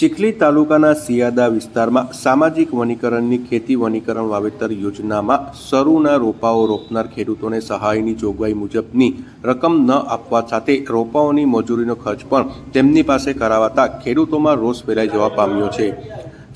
ચીખલી તાલુકાના સિયાદા વિસ્તારમાં સામાજિક વનીકરણની ખેતી વનીકરણ વાવેતર યોજનામાં શરૂના રોપાઓ રોપનાર ખેડૂતોને સહાયની જોગવાઈ મુજબની રકમ ન આપવા સાથે રોપાઓની મજૂરીનો ખર્ચ પણ તેમની પાસે કરાવાતા ખેડૂતોમાં રોષ ફેલાઈ જવા પામ્યો છે.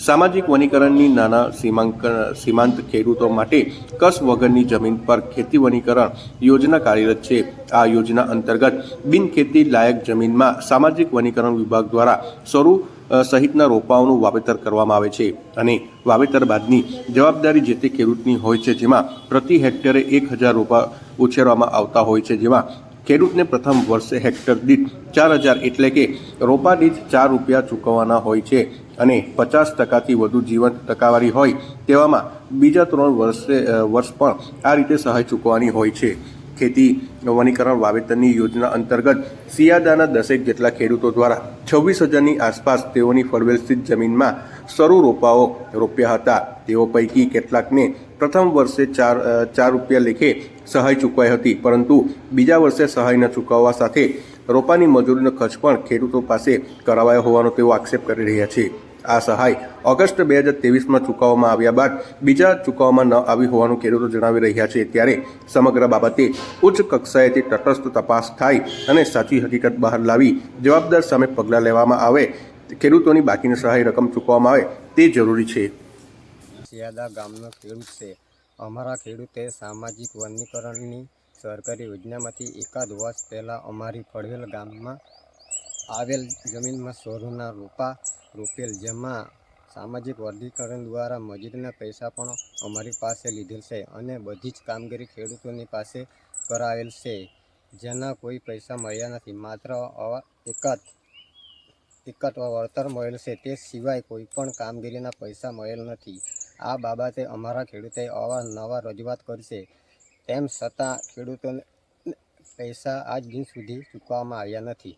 સામાજિક વનીકરણની નાના સીમાંક, સીમાંત ખેડૂતો માટે કસ વગરની જમીન પર ખેતી વનીકરણ યોજના કાર્યરત છે. આ યોજના અંતર્ગત બિનખેતી લાયક જમીનમાં સામાજિક વનીકરણ વિભાગ દ્વારા શરૂ સહિતના રોપાઓનું વાવેતર કરવામાં આવે છે અને વાવેતર બાદની જવાબદારી જે તે ખેડૂતની હોય છે, જેમાં પ્રતિ હેક્ટરે એક હજાર રોપા ઉછેરવામાં આવતા હોય છે, જેમાં ખેડૂતને પ્રથમ વર્ષે હેક્ટર દીઠ ચાર હજાર એટલે કે રોપા દીઠ ચાર રૂપિયા ચૂકવવાના હોય છે અને પચાસ ટકાથી વધુ જીવન ટકાવારી હોય તેવામાં બીજા ત્રણ વર્ષે વર્ષ પણ આ રીતે સહાય ચૂકવવાની હોય છે. ખેતી વનીકરણ વાવેતરની યોજના અંતર્ગત સિયાદાના દસેક જેટલા ખેડૂતો દ્વારા છવ્વીસ હજારની આસપાસ તેઓની ફળવેલ સ્થિત જમીનમાં સરુ રોપાઓ રોપ્યા હતા. તેઓ પૈકી કેટલાકને પ્રથમ વર્ષે ચાર ચાર રૂપિયા લેખે સહાય ચૂકવાઈ હતી. પરંતુ બીજા વર્ષે સહાય ન ચૂકવવા સાથે રોપાની મજૂરીનો ખર્ચ પણ ખેડૂતો પાસે કરાવાયો હોવાનો તેઓ આક્ષેપ કરી રહ્યા છે. આ સહાય ઓગસ્ટ બે હજાર ત્રેવીસમાં ચૂકવવામાં આવ્યા બાદ બીજા ચૂકવવામાં ન આવી હોવાનું ખેડૂતો જણાવી રહ્યા છે. ત્યારે સમગ્ર બાબતે ઉચ્ચ કક્ષાએથી તટસ્થ તપાસ થાય અને સાચી હકીકત બહાર લાવી જવાબદાર સામે પગલાં લેવામાં આવે, ખેડૂતોની બાકીની સહાય રકમ ચૂકવવામાં આવે તે જરૂરી છે. સિયાદા ગામનો ખેડૂત છે. અમારા ખેડૂતે સામાજિક વનીકરણની સરકારી યોજનામાંથી એકાદ વર્ષ પહેલાં અમારી ફળવેલ ગામમાં આવેલ જમીનમાં સોરુના રોપા રોપેલ જેમાં સામાજિક વર્ગીકરણ દ્વારા મજૂરીના પૈસા પણ અમારી પાસે લીધેલ છે અને બધી જ કામગીરી ખેડૂતોની પાસે કરાવેલ છે. જેના કોઈ પૈસા મળ્યા નથી. માત્ર એકાદ એકાદ વળતર મળેલ છે. તે સિવાય કોઈ પણ કામગીરીના પૈસા મળેલ નથી. આ બાબતે અમારા ખેડૂતે અવારનવાર રજૂઆત કરશે તેમ છતાં ખેડૂતોને પૈસા આજ દિન સુધી ચૂકવવામાં આવ્યા નથી.